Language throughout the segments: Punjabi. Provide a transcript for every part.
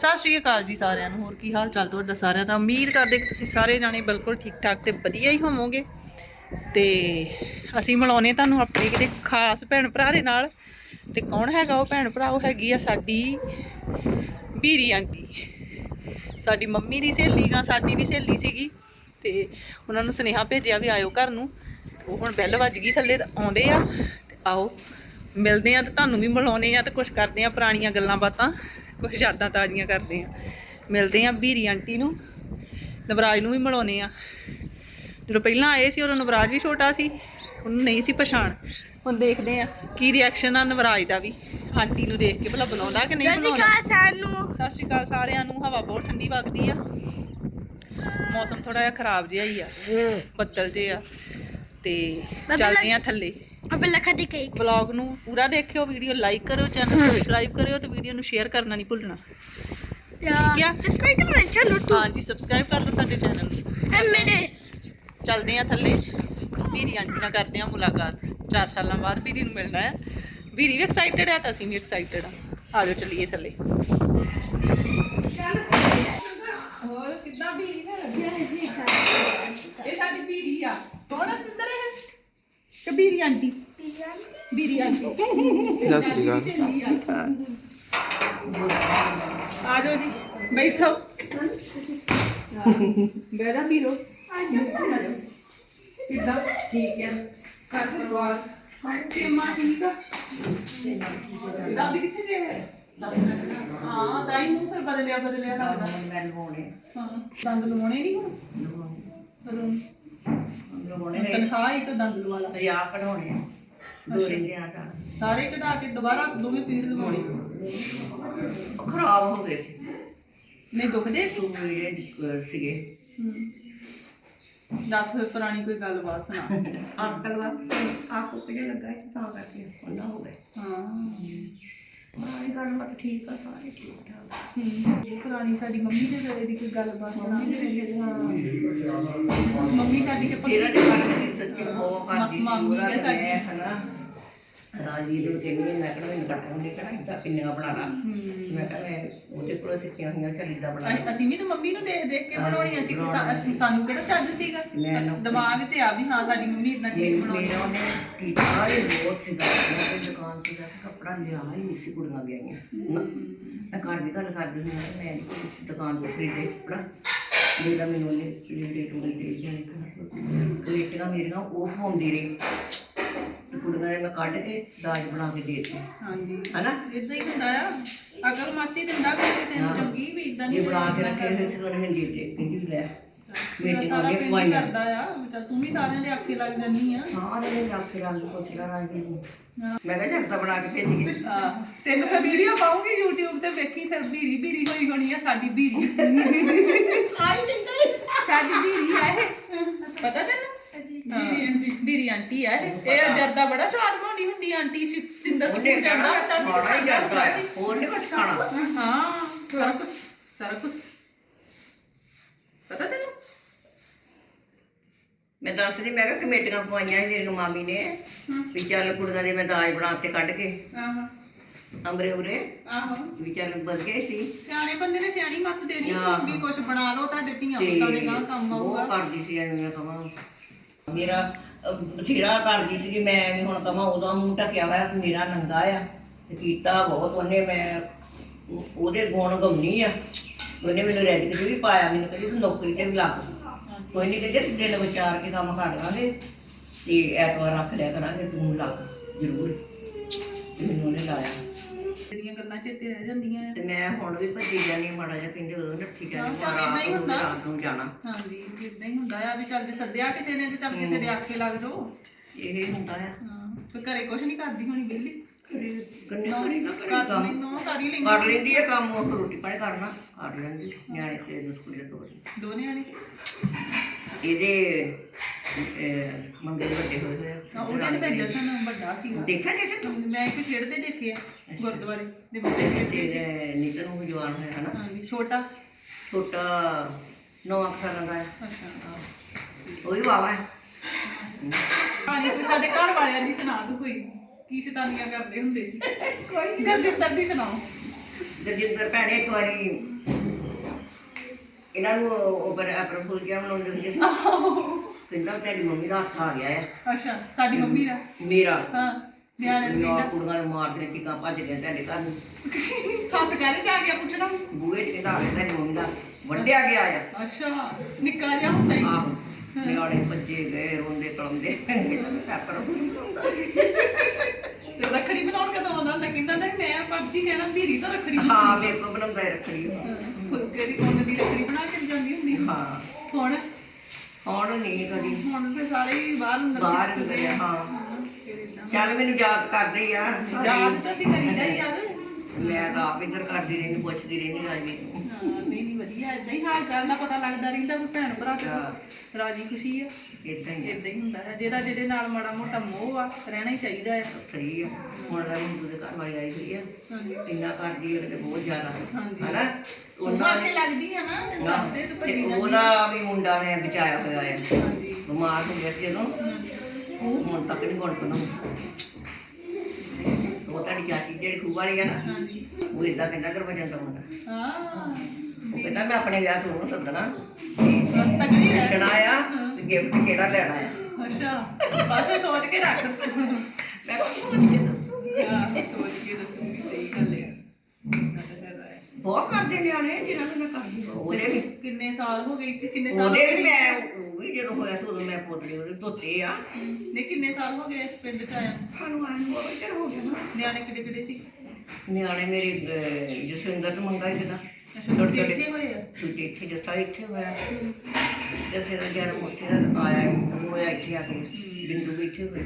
ਸਤਿ ਸ਼੍ਰੀ ਅਕਾਲ ਜੀ ਸਾਰਿਆਂ ਨੂੰ, ਹੋਰ ਕੀ ਹਾਲ ਚਾਲ ਤੁਹਾਡਾ ਸਾਰਿਆਂ ਦਾ? ਉਮੀਦ ਕਰਦੇ ਕਿ ਤੁਸੀਂ ਸਾਰੇ ਜਾਣੇ ਬਿਲਕੁਲ ਠੀਕ ਠਾਕ ਤੇ ਵਧੀਆ ਹੀ ਹੋਵੋਗੇ। ਤੇ ਅਸੀਂ ਮਿਲਾਉਨੇ ਤੁਹਾਨੂੰ ਆਪਣੇ ਕਿਤੇ ਖਾਸ ਭੈਣ ਭਰਾ ਦੇ ਨਾਲ। ਤੇ ਕੌਣ ਹੈਗਾ ਉਹ ਭੈਣ ਭਰਾ? ਉਹ ਹੈਗੀ ਆ ਸਾਡੀ ਬੀਰੀ ਆਂਟੀ। ਸਾਡੀ ਮੰਮੀ ਦੀ ਸਹੇਲੀ ਗਾ, ਸਾਡੀ ਵੀ ਸਹੇਲੀ ਸੀਗੀ। ਤੇ ਉਹਨਾਂ ਨੂੰ ਸੁਨੇਹਾ ਭੇਜਿਆ ਵੀ ਆਇਓ ਘਰ ਨੂੰ। ਉਹ ਹੁਣ ਬੈਲ ਵੱਜ ਗਈ ਥੱਲੇ ਤਾਂ ਆਉਂਦੇ ਆ। ਤੇ ਆਓ, ਮਿਲਦੇ ਆ ਤੇ ਤੁਹਾਨੂੰ ਵੀ ਮਿਲਾਉਨੇ ਆ ਤੇ ਕੁਝ ਕਰਦੇ ਆ ਪੁਰਾਣੀਆਂ ਗੱਲਾਂ ਬਾਤਾਂ। ਕੁਝ ਯਾਦਾਂ ਤਾਜ਼ੀਆਂ ਕਰਦੇ ਆ ਮਿਲਦੇ ਆ ਬੀਰੀ ਆਂਟੀ ਨੂੰ ਨਵਰਾਜ ਨੂੰ ਵੀ ਮਿਲਾਉਨੇ ਆ ਜਦੋਂ ਪਹਿਲਾਂ ਆਏ ਸੀ ਉਦੋਂ ਨਵਰਾਜ ਵੀ ਛੋਟਾ ਸੀ ਉਹਨੂੰ ਨਹੀਂ ਸੀ ਪਛਾਣ। ਹੁਣ ਦੇਖਦੇ ਆ ਕੀ ਰਿਐਕਸ਼ਨ ਆ ਨਵਰਾਜ ਦਾ ਵੀ। ਆਂਟੀ ਨੂੰ ਦੇਖ ਕੇ ਭਲਾ ਬੁਲਾਉਂਦਾ ਕਿ ਨਹੀਂ ਬੁਲਾਉਂਦਾ ਸਾਨੂੰ ਸਤਿ ਸ਼੍ਰੀ ਅਕਾਲ ਸਾਰਿਆਂ ਨੂੰ ਹਵਾ ਬਹੁਤ ਠੰਡੀ ਵਗਦੀ ਆ। ਮੌਸਮ ਥੋੜਾ ਜਿਹਾ ਖਰਾਬ ਜਿਹਾ ਹੀ ਆ ਬੱਦਲ ਜੇ ਆ। ਤੇ ਚੱਲਦੇ ਆ ਥੱਲੇ। ਅਬੇ ਲਖਾ ਦੀ ਕੇਕ ਵਲੌਗ ਨੂੰ ਪੂਰਾ ਦੇਖਿਓ ਵੀਡੀਓ ਲਾਈਕ ਕਰਿਓ ਚੈਨਲ ਸਬਸਕ੍ਰਾਈਬ ਕਰਿਓ ਤੇ ਵੀਡੀਓ ਨੂੰ ਸ਼ੇਅਰ ਕਰਨਾ ਨਹੀਂ ਭੁੱਲਣਾ। ਯਾ ਠੀਕ ਆ? ਸਬਸਕ੍ਰਾਈਬ ਕਰ ਮੇਰੇ ਚੈਨਲ ਨੂੰ ਹਾਂਜੀ ਸਬਸਕ੍ਰਾਈਬ ਕਰ ਲਓ ਸਾਡੇ ਚੈਨਲ ਨੂੰ। ਐ ਮੇਰੇ। ਚੱਲਦੇ ਆ ਥੱਲੇ। ਵੀਰੀ ਆਂਟੀ ਨਾਲ ਕਰਦੇ ਆ ਮੁਲਾਕਾਤ। 4 ਸਾਲਾਂ ਬਾਅਦ ਵੀਰੀ ਨੂੰ ਮਿਲਣਾ ਹੈ ਵੀਰੀ ਵੀ ਐਕਸਾਈਟਡ ਹੈ ਤਾਂ ਅਸੀਂ ਵੀ ਐਕਸਾਈਟਡ ਆ। ਆ ਜਾਓ ਚੱਲੀਏ ਥੱਲੇ। ਹੋਰ ਕਿੱਦਾਂ ਵੀਰੀ ਨੇ ਲੱਗਿਆ ਇਹ ਸਾਡੀ ਵੀਰੀ ਆ। ਕੌਣ ਸੁੰਦਰ ਹੈ ਕਿ ਵੀਰੀ ਆਂਟੀ। ਵੀਰੀ ਆਂਟੀ ਸਤਿ ਸ੍ਰੀ ਅਕਾਲ। ਆ ਜਾਓ ਜੀ ਬੈਠੋ। ਬੈਠਾ ਵੀਰੋ ਕਿੱਦਾਂ? ਠੀਕ ਹੈ ਘਰ ਪਰਿਵਾਰ? ਤੇ ਮਾਂ ਠੀਕ ਆ? ਦਾਦੀ ਕਿੱਥੇ ਜੇ ਹਾਂ ਤਾਈ ਨੂੰ ਫਿਰ ਬਦਲਿਆ ਬਦਲਿਆ ਲੱਗਦਾ। ਹਾਂ ਦੰਦ ਲਵਾਉਣੇ ਨਹੀਂ ਹੁਣ? ਹੁਣ ਤਨਖਾਹ ਹੀ ਤਾਂ ਦੰਦ ਲਵਾ ਲਾ। ਸਾਰੇ ਕਢਾ ਕੇ ਦੁਬਾਰਾ ਦੋਵੇਂ ਪੀੜ ਲਵਾਉਣੀ। ਖਰਾਬ ਹੋ ਗਏ ਸੀ। ਨਹੀਂ ਦੁਖਦੇ ਤੂੰ ਮੇਰੇ ਸੀਗੇ। ਹਮ। ਦੱਸ ਫਿਰ ਪੁਰਾਣੀ ਕੋਈ ਗੱਲਬਾਤ ਸੁਣਾ। ਅੰਕਲ ਵਾ ਆਪ ਕੋ ਕਿਹੜਾ ਲੱਗਾ ਸੀ ਤਾਂ ਕਰਕੇ ਉਹਨਾਂ ਹੋ ਗਏ। ਹਾਂ। ਪੁਰਾਣੀ ਗੱਲਬਾਤ ਠੀਕ ਆ ਸਾਰੇ ਠੀਕ ਠਾਕ ਹਮ, ਪੁਰਾਣੀ ਸਾਡੀ ਮੰਮੀ ਦੇ ਵੇਲੇ ਦੀ ਕੋਈ ਗੱਲਬਾਤ ਸੁਣਾ। ਮੰਮੀ ਹਾਂ ਸਾਡੀ ਪੱਕੀ ਤੇ ਸੀ। ਸੱਚੀ ਬਹੁਤ ਕਰਦੀ ਸੀ ਮਾਮੀ ਉਹਦਾ ਹੈ ਤੇ ਸਾਡੀ। ਮੈਂ ਹਨਾ ਰਾਜਵੀਰ ਨੂੰ ਕਹਿੰਦੀ ਮੈਂ ਕਿਹੜਾ ਮੈਨੂੰ ਕੱਟਣ ਦੇ ਕਿਹੜਾ ਇੰਦਾ ਕਿੰਨੀਆਂ ਬਣਾ ਲਾ ਹਮ। ਮੈਂ ਕਿਹਾ ਮੈਂ ਉਹਦੇ ਕੋਲ ਸਿੱਖੀਆਂ ਹੋਈਆਂ ਚੱਲੀ ਦਾ ਬਣਾ ਅਸੀਂ- ਅਸੀਂ ਵੀ ਤਾਂ ਮੰਮੀ ਨੂੰ ਦੇਖ ਦੇਖ ਕੇ ਬਣਾਉਣੀ ਅਸੀਂ ਕੋਈ ਸਾ- ਅਸੀਂ- ਸਾਨੂੰ ਕਿਹੜਾ ਚੱਜ ਸੀਗਾ? ਮੈਂ ਨਾ- ਦਿਮਾਗ 'ਚ ਆ ਵੀ ਹਾਂ ਸਾਡੀ ਮੰਮੀ ਇਦਾਂ ਚੀਜ਼ ਬਣਾਉਣੀ ਮੇਰਾ ਉਹਨੇ ਕੀਤਾ ਇਹ ਬਹੁਤ ਸੀਗਾ। ਮੈਂ ਤੇ ਦੁਕਾਨ ਤੇ ਜਾ ਕੇ ਕੱਪੜਾ ਲਿਆ ਹੀ ਨਹੀਂ ਸੀ ਕੁੜੀਆਂ ਨਾ ਮੈਂ ਘਰ ਦੀ ਗੱਲ ਕਰਦੀ ਸੀ ਮੈਂ ਕਿਹਾ ਮੈਂ ਨਹੀਂ ਕੋਈ ਦੁਕਾਨ ਤੋਂ ਖਰੀਦੇ ਕੱਪੜਾ। ਜਿਹੜਾ ਮੈਨੂੰ ਉਹਨੇ ਲੀੜੇ ਟੂੜੇ ਦੇ ਜਾਣੇ ਕਲੇਟੀਆਂ ਮੇਰੀਆਂ ਉਹ ਪਾਉਂਦੀ ਰਹੀ। ਤੇ ਕੁੜੀਆਂ ਨੇ ਮੈਂ ਕੱਢ ਕੇ ਦਾਜ ਬਣਾ ਕੇ ਦੇ ਦਿੱਤੀ। ਹਾਂਜੀ। ਹਨਾ? ਇਦਾਂ ਹੀ ਹੁੰਦਾ ਆ। ਅਕਲ ਮਾਤੀ ਦਿੰਦਾ ਕੋਈ ਕਿਸੇ ਨੂੰ ਚੰਗੀ ਵੀ ਇਦਾਂ ਨਹੀਂ ਇਹ ਬਣਾ ਕੇ ਰੱਖੇ ਸੀ ਉਹਨੇ ਮੈਨੂੰ ਦੇ ਦਿੱਤੇ ਕਹਿੰਦੀ ਲੈ। ਮੇਰਾ ਬੇਟੀ ਸਾਰਾ ਨੂੰ ਪਿੰਡ ਹੀ ਕਰਦਾ ਆ। ਚੱਲ ਤੂੰ ਵੀ ਸਾਰਿਆਂ ਦੇ ਆਖੇ ਲੱਗ ਜਾਂਦੀ ਆ। ਸਾਰੇ ਨੇ ਰੱਖ ਕੇ ਰੰਗ ਕੋਟੀਆਂ ਰਾਜੀ ਨੂੰ ਹਾਂ। ਮੈਂ ਕਿਹਾ ਜੱਟਾ ਬਣਾ ਕੇ ਭੇਜੀਏ ਹਾਂ। ਤੈਨੂੰ ਮੈਂ ਵੀਡੀਓ ਪਾਉਂਗੀ YouTube ਤੇ ਵੇਖੀ ਫਿਰ ਬੀਰੀ ਬੀਰੀ ਹੋਈ ਹੋਣੀ ਆ ਸਾਡੀ ਬੀਰੀ। ਆਈ ਨਹੀਂ ਸਾਡੀ ਬੀਰੀ ਆ ਇਹ। ਪਤਾ ਤੈਨੂੰ? ਬੀਰੀ ਆਂਟੀ ਬੀਰੀ ਆਂਟੀ ਆ ਇਹ। ਇਹ ਜਰਦਾ ਬੜਾ ਸਵਾਦ ਬਣਾਉਂਦੀ ਹੁੰਦੀ ਆਂਟੀ ਸ਼ਿ- ਸਤਿੰਦਰ ਉਹਨੇ ਸਕੂਲ ਜਾਂਦਾ ਹੁੰਦਾ ਸੀ ਖਾਣਾ ਹੀ ਕਰਦਾ ਹੈ। ਹੋਰ ਨਹੀਂ ਕੁਝ ਖਾਣਾ। ਹਾਂ ਸਾਰਾ ਕੁਛ ਸਾਰਾ ਕੁਛ। ਪਤਾ ਤੈਨੂੰ? ਮੈਂ ਦੱਸਦੀ ਮੈਂ ਕਿਹਾ ਕਮੇਟੀਆਂ ਪਵਾਈਆਂ ਸੀ ਮੇਰੀ ਮਾਮੀ ਨੇ ਵੀ ਚੱਲ ਕੁੜੀਆਂ ਦੇ ਮੈਂ ਦਾਜ ਬਣਾ ਕੇ ਕੱਢ ਕੇ ਆਹੋ। ਅੰਬਰੇ ਉਰੇ ਆਹੋ। ਵੀ ਚੱਲ ਬਸ ਗਏ ਸੀ। ਸਿਆਣੇ ਬੰਦੇ ਨੇ ਸਿਆਣੀ ਮੱਤ ਦੇਣੀ ਹਾਂ। ਵੀ ਕੁਛ ਬਣਾ ਲਓ ਤੁਹਾਡੇ ਧੀਆਂ ਤੇ ਪੁੱਤਾਂ ਦੇ ਗਾਂ ਕੰਮ ਉਹ ਆਊਗਾ। ਕਰਦੀ ਸੀ ਐਵੇਂ ਮੈਂ ਕਹਾਂ ਮੇਰਾ ਅਹ, ਬਥੇਰਾ ਕਰਦੀ ਸੀ ਕਿ ਮੈਂ ਵੀ ਹੁਣ ਕਹਾਂ ਉਹਦਾ ਮੂੰਹ ਢਕਿਆ ਹੋਇਆ ਮੇਰਾ ਨੰਗਾ ਆ ਤੇ ਕੀਤਾ ਬਹੁਤ ਉਹਨੇ ਮੈਂ ਉਹਦੇ ਗੁਣ ਗਮਨੀ ਆ। ਉਹਨੇ ਮੈਨੂੰ ਰੈਡੀ ਵੀ ਪਾਇਆ ਮੈਨੂੰ ਕਹਿੰਦੀ ਤੂੰ ਨੌਕਰੀ ਤੇ ਵੀ ਲੱਗ। ਕੋਈ ਨਹੀਂ ਕਹਿੰਦੇ ਅਸੀਂ ਦਿਨ ਵਿਚਾਰ ਕੇ ਕੰਮ ਕਰ ਲਾਂਗੇ ਤੇ ਐਤਵਾਰ ਰੱਖ ਲਿਆ ਕਰਾਂਗੇ ਤੂੰ ਲੱਗ ਜ਼ਰੂਰ। ਤੇ ਮੈਨੂੰ ਉਹਨੇ ਲਾਇਆ। ਜਿਹੜੀਆਂ ਗੱਲਾਂ ਚੇਤੇ ਰਹਿ ਜਾਂਦੀਆਂ ਆ। ਤੇ ਮੈਂ ਹੁਣ ਵੀ ਭੱਜੀ ਜਾਨੀ ਮਾੜਾ ਜਿਹਾ ਕਹਿੰਦੇ ਉਦੋਂ ਨੱਠੀ ਹਾਂ, ਜਾਨੀ ਚੱਲ ਏਦਾਂ ਹੀ ਹੁੰਦਾ। ਰਾਤ ਨੂੰ ਜਾਣਾ। ਹਾਂਜੀ ਇਦਾਂ ਹੀ ਹੁੰਦਾ ਆ ਵੀ ਚੱਲ ਜੇ ਸੱਦਿਆ ਕਿਸੇ ਨੇ ਤੇ ਚੱਲ ਕਿਸੇ ਦੇ ਆਖੇ ਲੱਗ ਜਾਓ। ਇਹ ਹੁੰਦਾ ਆ। ਹਾਂ ਫਿਰ ਘਰੇ ਕੁਛ ਨਹੀਂ ਕਰਦੀ ਹੋਣੀ ਵਿਹਲੀ। ਕੰਨੇ ਕਰੀ ਨਾ ਕਰੀ। ਕਰ ਕੰਮ ਨੋ ਕਰ ਹੀ ਲੈਂਦੀ। ਕਰ ਲੈਂਦੀ ਹੈ ਕੰਮ ਉਹ ਰੋਟੀ ਪਾਣੀ ਕਰਨਾ ਕਰ ਲੈਂਦੀ। ਨਿਆਣੇ ਤੇ ਨੂੰ ਸਕੂਲੇ ਤੋਂ ਦੋਨੇ ਆਣੇ? ਇਹਦੇ ਅਹ, ਮੰਗੇ ਦੇ ਵੱਡੇ ਹੋਏ ਹੋਏ ਆ। ਉਹਦੇ ਨੇ ਫਿਰ ਜਸ਼ਨ ਵੱਡਾ ਸੀ ਦੇਖਿਆ ਜੇ ਮੈਂ ਇੱਕ ਖੇਡਦੇ ਦੇਖੇ ਆ ਗੁਰਦੁਆਰੇ ਦੇ ਮੁੰਡੇ ਖੇਡਦੇ ਸੀ ਤੇ ਨੀਤਨ ਨੂੰ ਵੀ ਜਵਾਨ ਹੋਇਆ ਹਨਾ? ਹਾਂਜੀ ਛੋਟਾ। ਛੋਟਾ ਨੌ ਅਕਸਰ ਦਾ ਹੈ। ਅੱਛਾ ਉਹ ਵੀ ਵਾਵਾ ਹੈ। ਕਹਾਣੀ ਕੋਈ ਸਾਡੇ ਘਰ ਵਾਲਿਆਂ ਦੀ ਸੁਣਾ ਦੋ ਕੋਈ। ਕੀ ਸ਼ੈਤਾਨੀਆਂ ਕਰਦੇ ਹੁੰਦੇ ਸੀ? ਕੋਈ ਗੱਲ ਦੀ ਸੁਣਾਓ। ਗਜਿੰਦਰ ਭੈਣੇ ਇੱਕ ਵਾਰੀ ਇਹਨਾਂ ਨੂੰ ਉਹ ਪਰ ਆਪਣਾ ਫੁੱਲ ਗਿਆ ਬਣਾਉਂਦੇ ਹੁੰਦੇ ਸੀ ਕਹਿੰਦਾ ਤੇਰੀ ਮੰਮੀ ਦਾ ਹੱਥ ਆ ਗਿਆ ਹੈ ਅੱਛਾ ਸਾਡੀ ਮੰਮੀ ਦਾ? ਮੇਰਾ। ਹਾਂ ਨਿਆਣੇ ਨੂੰ ਨਾ ਕਹਿੰਦਾ। ਕੁੜੀਆਂ ਨੂੰ ਮਾਰ ਕੇ ਟਿਕਾ ਭੱਜ ਗਏ ਤੁਹਾਡੇ ਘਰ ਨੂੰ। ਹੱਥ ਕਹਿੰਦੇ ਜਾ ਕੇ ਪੁੱਛਣਾ। ਬੂਹੇ 'ਚ ਕਹਿੰਦਾ ਆ ਤੇਰੀ ਮੰਮੀ ਦਾ। ਵੱਡਿਆ ਗਿਆ ਆ। ਅੱਛਾ ਨਿੱਕਾ ਜਿਹਾ ਹੁੰਦਾ ਹੀ। ਆਹੋ ਨਿਆਣੇ ਭੱਜੇ ਗਏ ਰੋਂਦੇ ਕਲਮਦੇ। ਕਰ ਤੇ ਰੱਖੜੀ ਬਣਾਉਣ ਕਦੋਂ ਆਉਂਦਾ ਹੁੰਦਾ? ਕਹਿੰਦਾ ਨਹੀਂ ਮੈਂ ਪਬਜੀ ਕਹਿਣਾ ਵੀਰੀ ਤੋਂ ਰੱਖੜੀ ਹਾਂ ਮੇਰੇ ਕੋ ਬਣਾਉਂਦਾ ਹੈ ਰੱਖੜੀ। ਫੁਲਕੇ ਦੀ ਕੋਨ ਦੀ ਰੱਖੜੀ ਬਣਾ ਕੇ ਜਾਂਦੀ ਹੁੰਦੀ ਹਾਂ। ਹੁਣ? ਹੁਣ ਨਹੀਂ ਕਦੀ। ਹੁਣ ਤੇ ਸਾਰੇ ਹੀ ਬਾਹਰ ਅੰਦਰ ਬਾਹਰ ਆ। ਹਾਂ। ਚੱਲ ਮੈਨੂੰ ਯਾਦ ਕਰਦੇ ਆ। ਯਾਦ ਤਾਂ ਅਸੀਂ ਕਰੀਦਾ ਹੀ ਯਾਦ ਮੈਂ ਤਾਂ ਆਪ ਇੱਧਰ ਕਰਦੀ ਰਹਿੰਦੀ ਪੁੱਛਦੀ ਰਹਿੰਦੀ ਰਾਜਵੀਰ ਨੂੰ। ਹਾਂ ਨਹੀਂ ਨਹੀਂ ਵਧੀਆ ਇਦਾਂ ਹੀ ਹਾਲ ਚਾਲ ਦਾ ਪਤਾ ਲੱਗਦਾ ਰਹਿੰਦਾ ਵੀ ਭੈਣ ਭਰਾ ਤੇ। ਰਾਜੀ ਖੁਸ਼ੀ ਆ। ਇਦਾਂ ਹੀ ਆ। ਇਦਾਂ ਹੀ ਹੁੰਦਾ ਹੈ ਜਿਹਦਾ ਜਿਹਦੇ ਨਾਲ ਮਾੜਾ ਮੋਟਾ ਮੋਹ ਆ ਰਹਿਣਾ ਹੀ ਚਾਹੀਦਾ ਹੈ। ਸਹੀ ਆ। ਹੁਣ ਰਾਜਵੀਰ ਦੇ ਘਰ ਵਾਲੀ ਆਈ ਹੋਈ ਆ। ਹਾਂਜੀ। ਇੰਨਾ ਕਰਦੀ ਹੈ ਤੇ ਬਹੁਤ ਜ਼ਿਆਦਾ। ਹਾਂਜੀ। ਹਨਾ? ਉਹਨਾਂ ਤੇ ਲੱਗਦੀ ਆ ਨਾ ਤੇ ਛੱਡਦੇ ਤੇ ਭੱਜੀ ਤੇ ਜਾਂਦੀ ਉਹਦਾ ਵੀ ਮੁੰਡਾ ਨੇ ਬਚਾਇਆ ਹੋਇਆ ਹੈ ਹਾਂਜੀ। ਬਿਮਾਰ ਹੋ ਗਿਆ ਸੀ ਜਦੋਂ ਉਹ ਹੁਣ ਤੱਕ ਨਹੀਂ ਗੁਣ ਪਨਾ ਉਹ ਤੁਹਾਡੀ ਚਾਚੀ ਜਿਹੜੀ ਖੂਹ ਵਾਲੀ ਆ ਨਾ ਹਾਂਜੀ। ਉਹ ਇਦਾਂ ਕਹਿੰਦਾ ਕਰ ਵਜਨ ਦਾ ਮੁੰਡਾ। ਹਾਂ। ਉਹ ਕਹਿੰਦਾ ਮੈਂ ਆਪਣੇ ਵਿਆਹ ਤੋਂ ਉਹਨੂੰ ਸੱਦਣਾ। ਬਸ ਤਕੜੀ ਰਹਿ ਲੈਣਾ ਆ ਤੇ ਗਿਫਟ ਕਿਹੜਾ ਲੈਣਾ ਆ? ਅੱਛਾ ਬਸ ਸੋਚ ਕੇ ਰੱਖ। ਮੈਂ ਕਿਹਾ ਸੋਚ ਕੇ ਦੱਸੂਗੀ। ਹਾਂ ਸੋਚ ਕੇ ਦੱਸੂਗੀ ਸਹੀ ਗੱਲ ਹੈ ਬਹੁਤ ਕਰਦੇ ਨਿਆਣੇ ਜਿਹਨਾਂ ਨੂੰ ਮੈਂ ਕਰਦੀ। ਉਹਦੇ ਵੀ ਕਿੰਨੇ ਸਾਲ ਹੋ ਗਏ ਇੱਥੇ? ਕਿੰਨੇ ਸਾਲ ਉਹਦੇ ਵੀ ਮੈਂ ਉਹ ਵੀ ਜਦੋਂ ਹੋਇਆ ਸੀ ਉਦੋਂ ਮੈਂ ਪੋਤਲੇ ਉਹਦੇ ਧੋਤੇ ਆ। ਨੇ ਕਿੰਨੇ ਸਾਲ ਹੋ ਗਏ ਇਸ ਪਿੰਡ ਚ ਆਇਆ? ਸਾਨੂੰ ਆਏ ਨੂੰ ਬਹੁਤ ਚਿਰ ਹੋ ਗਿਆ ਨਿਆਣੇ ਕਿਹੜੇ ਕਿਹੜੇ ਸੀ? ਨਿਆਣੇ ਮੇਰੇ ਜਸਵਿੰਦਰ ਤੋਂ ਮੰਗਾ ਸੀਗਾ। ਛੋਟੇ ਛੋਟੇ ਛੋਟੇ ਇੱਥੇ ਹੋਏ ਆ? ਛੋਟੇ ਇੱਥੇ ਜੱਸਾ ਇੱਥੇ ਹੋਇਆ। ਜੱਸੇ ਦਾ ਜਨਮ ਉੱਥੇ ਦਾ ਆਇਆ ਉਹ ਹੋਇਆ ਇੱਥੇ ਆ ਕੇ ਬਿੰਦੂ ਵੀ ਇੱਥੇ ਹੋਇਆ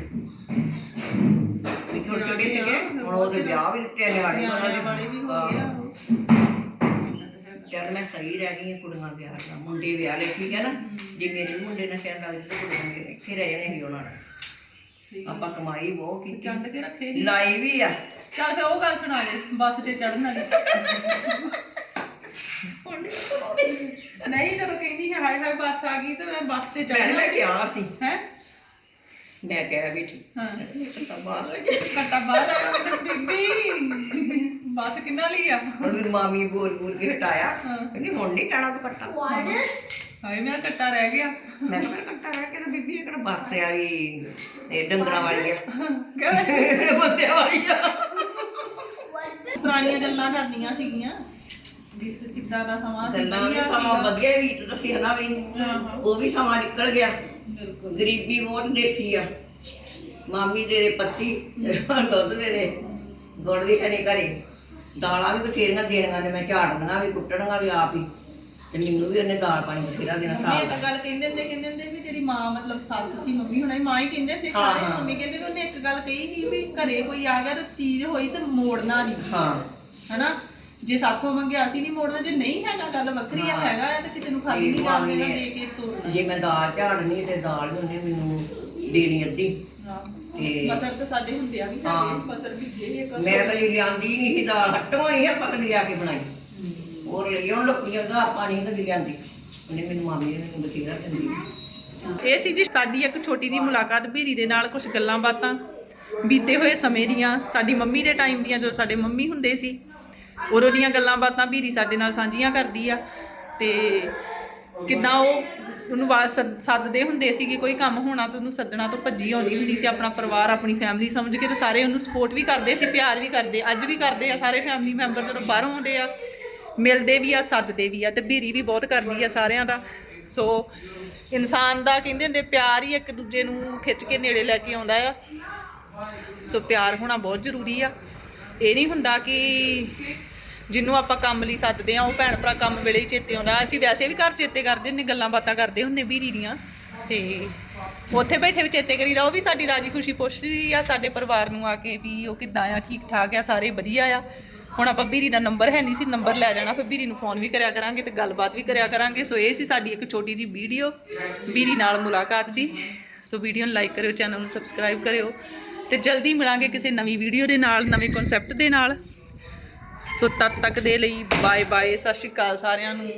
ਵੀ ਛੋਟੇ ਛੋਟੇ ਸੀਗੇ ਹੁਣ ਉਹਦੇ ਵਿਆਹ ਵੀ ਦਿੱਤੇ ਨਿਆਣੇ ਉਹਨਾਂ ਨਿਆਣਿਆਂ ਦੇ ਵਾਲੇ ਵੀ ਹੋ ਗਏ ਆ ਚੱਲ ਮੈਂ ਸਹੀ ਰਹਿ ਗਈ ਹਾਂ ਕੁੜੀਆਂ ਵਿਆਹ ਦਾ ਮੁੰਡੇ ਵਿਆਹ ਲੈ ਠੀਕ ਹੈ ਨਾ। ਜੇ ਮੇਰੇ ਮੁੰਡੇ ਨਾਲ ਸ਼ਹਿਰ ਲੱਗ ਜਾਂਦੇ ਕੁੜੀਆਂ ਵੀ ਇੱਥੇ ਰਹਿ ਜਾਣੇ ਸੀ ਉਹਨਾਂ ਨੇ ਆਪਾਂ ਕਮਾਈ ਬਹੁਤ ਕੀਤੀ। ਚੰਡ ਕੇ ਰੱਖੇ ਲਾਈ ਵੀ ਆ। ਚੱਲ ਫੇ ਉਹ ਗੱਲ ਸੁਣਾ ਦੇ ਬੱਸ ਤੇ ਚੜਨ ਵਾਲੀ। ਨਹੀਂ ਜਦੋਂ ਕਹਿੰਦੀ ਹੈ ਹਾਏ ਹਾਏ ਬੱਸ ਆ ਗਈ ਤੇ ਮੈਂ ਬੱਸ ਤੇ ਮੈਂ ਕਿਹਾ ਸੀ। ਹੈ? ਮੈਂ ਕਿਹਾ ਵੀ ਹਾਂ। ਤਾਂ ਬਾਹਰ ਲੱਗੇ ਕੱਟਾ ਬਾਹਰ ਆ ਬੀਬੀ ਬੱਸ ਕਿੰਨਾ ਲਈ ਆ? ਉਹਦੀ ਮਾਮੀ ਬੋਲ ਬੋਲ ਕੇ ਹਟਾਇਆ। ਕਹਿੰਦੀ ਹੁਣ ਨਹੀਂ ਕਹਿਣਾ ਤੂੰ ਕੱਟਾ। ਹਾਏ ਮੇਰਾ ਕੱਟਾ ਰਹਿ ਗਿਆ। ਮੈਂ ਕਿਹਾ ਮੇਰਾ ਕੱਟਾ ਰਹਿ ਕੇ ਤਾਂ ਬੀਬੀ ਇਹ ਕਿਹੜਾ ਬੱਸ ਆ ਵੀ ਇਹ ਡੰਗਰਾਂ ਵਾਲੀ ਆ। ਕਹਿੰਦੇ ਬੰਦਿਆਂ ਵਾਲੀ ਆ। ਪੁਰਾਣੀਆਂ ਗੱਲਾਂ ਕਰਦੀਆਂ ਸੀਗੀਆਂ। ਦਿਸ ਕਿੱਦਾਂ ਦਾ ਸਮਾਂ ਸੀ ਗੱਲਾਂ ਵਧੀਆ ਸਮਾਂ ਸੀਗਾ। ਵਧੀਆ ਵੀ ਤੁਸੀਂ ਹਨਾ ਵੀ। ਹਾਂ, ਹਾਂ, ਉਹ ਵੀ ਸਮਾਂ ਨਿਕਲ ਗਿਆ। ਬਿਲਕੁਲ। ਗਰੀਬੀ ਬਹੁਤ ਦੇਖੀ ਆ। ਮਾਮੀ ਦੇ ਦੇ ਪੱਤੀ ਦੁੱਧ ਦੇ ਦੇ ਗੁੜ ਵੀ ਖਣੇ ਘਰੇ। ਦਾਲਾਂ ਵੀ ਬਥੇਰੀਆਂ ਦੇਣੀਆਂ ਨੇ ਮੈਂ ਝਾੜਨੀਆਂ ਵੀ ਕੁੱਟਣੀਆਂ ਵੀ ਆਪ ਹੀ। ਤੇ ਮੈਨੂੰ ਵੀ ਉਹਨੇ ਦਾਲ ਪਾਣੀ ਬਥੇਰਾ ਦੇਣਾ ਇਹ ਸਾਲ ਤਾਂ ਗੱਲ ਕਹਿੰਦੇ ਹੁੰਦੇ ਕਹਿੰਦੇ ਹੁੰਦੇ ਵੀ ਤੇਰੀ ਮਾਂ ਮਤਲਬ ਸੱਸ ਸੀ ਮੰਮੀ ਹੁਣਾਂ ਮਾਂ ਹੀ ਕਹਿੰਦੇ ਸੀ ਹਾਂ, ਸਾਰੇ ਹਾਂ। ਮੰਮੀ ਕਹਿੰਦੇ ਵੀ ਉਹਨੇ ਇੱਕ ਗੱਲ ਕਹੀ ਸੀ ਵੀ ਘਰੇ ਕੋਈ ਆ ਗਿਆ ਤਾਂ ਚੀਜ਼ ਹੋਈ ਤੇ ਮੋੜਨਾ ਨਹੀਂ। ਹਾਂ। ਹਨਾ? ਜੇ ਸਾਥੋਂ ਮੰਗਿਆ ਸੀ ਨਹੀਂ ਮੋੜਨਾ ਜੇ ਨਹੀਂ ਹੈਗਾ ਗੱਲ ਵੱਖਰੀ ਆ ਹਾਂ। ਹੈਗਾ ਆ ਤੇ ਕਿਸੇ ਨੂੰ ਖਾਲੀ ਨਹੀਂ ਜਾਣ ਦੇਣਾ ਦੇ ਕੇ ਤੋੜਨਾ ਜੇ ਮੈਂ ਦਾਲ ਝਾੜਨੀ ਤੇ ਦਾਲ ਵੀ ਉਹਨੇ ਮੈਨੂੰ ਦੇਣੀ ਅੱਧੀ। ਤੇ- ਮਸਲ ਤਾਂ ਸਾਡੇ ਹੁੰਦੇ ਆ ਵੀ ਹਾਂ। ਸਾਡੇ ਮਸਲ ਵੀ ਜੇ ਇੱਕ ਮੈਂ ਕਦੀ ਲਿਆਂਦੀ ਨਹੀਂ ਸੀ ਦਾਲ ਹੱਟੋਂ ਨਹੀਂ ਆਪਾਂ ਕਦੀ ਲਿਆ ਕੇ ਬਣਾਈ। ਹੋਰ ਲੋਕੀ ਜਾਂਦਾ ਆਪਾਂ ਨਹੀਂ ਕਦੀ ਲਿਆਂਦੀ। ਉਹਨੇ ਮੈਨੂੰ ਮਾਮੀ ਨੇ ਮੈਨੂੰ ਬਥੇਰਾ ਦਿੰਦੀ। ਇਹ ਸੀ ਜੀ ਸਾਡੀ ਇੱਕ ਛੋਟੀ ਦੀ ਮੁਲਾਕਾਤ ਬੀਰੀ ਦੇ ਨਾਲ ਕੁਝ ਗੱਲਾਂ ਬਾਤਾਂ ਬੀਤੇ ਹੋਏ ਸਮੇਂ ਦੀਆਂ ਸਾਡੀ ਮੰਮੀ ਦੇ ਟਾਈਮ ਦੀਆਂ ਜੋ ਸਾਡੇ ਮੰਮੀ ਹੁੰਦੇ ਸੀ। ਉਦੋਂ ਦੀਆਂ ਗੱਲਾਂ ਬਾਤਾਂ ਬੀਰੀ ਸਾਡੇ ਨਾਲ ਸਾਂਝੀਆਂ ਕਰਦੀ ਆ ਤੇ ਕਿੱਦਾਂ ਉਹ ਉਹਨੂੰ ਆਵਾਜ਼ ਸੱਦਦੇ ਹੁੰਦੇ ਸੀ ਕਿ ਕੋਈ ਕੰਮ ਹੋਣਾ ਤਾਂ ਉਹਨੂੰ ਸੱਦਣਾ ਤੋਂ ਭੱਜੀ ਆਉਂਦੀ ਹੁੰਦੀ ਸੀ ਆਪਣਾ ਪਰਿਵਾਰ, ਆਪਣੀ ਫੈਮਿਲੀ ਸਮਝ ਕੇ ਤੇ ਸਾਰੇ ਉਹਨੂੰ ਸਪੋਰਟ ਵੀ ਕਰਦੇ ਸੀ, ਪਿਆਰ ਵੀ ਕਰਦੇ, ਅੱਜ ਵੀ ਕਰਦੇ ਆ, ਸਾਰੇ ਫੈਮਿਲੀ ਮੈਂਬਰ ਜਦੋਂ ਬਾਹਰੋਂ ਆਉਂਦੇ ਆ, ਮਿਲਦੇ ਵੀ ਆ, ਸੱਦਦੇ ਵੀ ਆ ਤੇ ਬੀਰੀ ਵੀ ਬਹੁਤ ਕਰਦੀ ਆ ਸਾਰਿਆਂ ਦਾ। ਸੋ ਇਨਸਾਨ ਦਾ ਕਹਿੰਦੇ ਹੁੰਦੇ ਪਿਆਰ ਹੀ ਇੱਕ ਦੂਜੇ ਨੂੰ ਖਿੱਚ ਕੇ ਨੇੜੇ ਲੈ ਕੇ ਆਉਂਦਾ ਆ। ਸੋ ਪਿਆਰ ਹੋਣਾ ਬਹੁਤ ਜ਼ਰੂਰੀ ਆ। ਇਹ ਨਹੀਂ ਹੁੰਦਾ ਕਿ ਜਿਹਨੂੰ ਆਪਾਂ ਕੰਮ ਲਈ ਸੱਦਦੇ ਆ ਉਹ ਭੈਣ ਭਰਾ ਕੰਮ ਵੇਲੇ ਹੀ ਚੇਤੇ ਆਉਂਦਾ। ਅਸੀਂ ਵੈਸੇ ਵੀ ਘਰ ਚੇਤੇ ਕਰਦੇ ਹੁੰਦੇ, ਗੱਲਾਂ ਬਾਤਾਂ ਕਰਦੇ ਹੁੰਦੇ, ਵੀਰੀ ਦੀਆਂ। ਤੇ ਉੱਥੇ ਬੈਠੇ ਵੀ ਚੇਤੇ ਕਰੀਦਾ, ਉਹ ਵੀ ਸਾਡੀ ਰਾਜੀ ਖੁਸ਼ੀ ਪੁੱਛਦੀ ਆ, ਸਾਡੇ ਪਰਿਵਾਰ ਨੂੰ ਆ ਕੇ ਵੀ ਉਹ ਕਿੱਦਾਂ ਆ, ਠੀਕ ਠਾਕ ਆ, ਸਾਰੇ ਵਧੀਆ ਆ। ਹੁਣ ਆਪਾਂ ਵੀਰੀ ਦਾ ਨੰਬਰ ਹੈ ਨਹੀਂ ਸੀ, ਨੰਬਰ ਲੈ ਜਾਣਾ, ਫਿਰ ਵੀਰੀ ਨੂੰ ਫੋਨ ਵੀ ਕਰਿਆ ਕਰਾਂਗੇ ਤੇ ਗੱਲਬਾਤ ਵੀ ਕਰਿਆ ਕਰਾਂਗੇ। ਸੋ ਇਹ ਸੀ ਸਾਡੀ ਇੱਕ ਛੋਟੀ ਜੀ ਵੀਡੀਓ, ਵੀਰੀ ਨਾਲ ਮੁਲਾਕਾਤ ਦੀ। ਸੋ ਵੀਡੀਓ ਨੂੰ ਲਾਈਕ ਕਰਿਓ, ਚੈਨਲ ਨੂੰ ਸਬਸਕ੍ਰਾਈਬ ਕਰਿਓ। ਤੇ ਜਲਦੀ ਮਿਲਾਂਗੇ ਕਿਸੇ ਨਵੀਂ ਵੀਡੀਓ ਦੇ ਨਾਲ, ਨਵੇਂ ਕਨਸੈਪਟ ਦੇ ਨਾਲ। ਸੋ ਤਦ ਤੱਕ ਦੇ ਲਈ ਬਾਏ ਬਾਏ ਸਤਿ ਸ਼੍ਰੀ ਅਕਾਲ ਸਾਰਿਆਂ ਨੂੰ।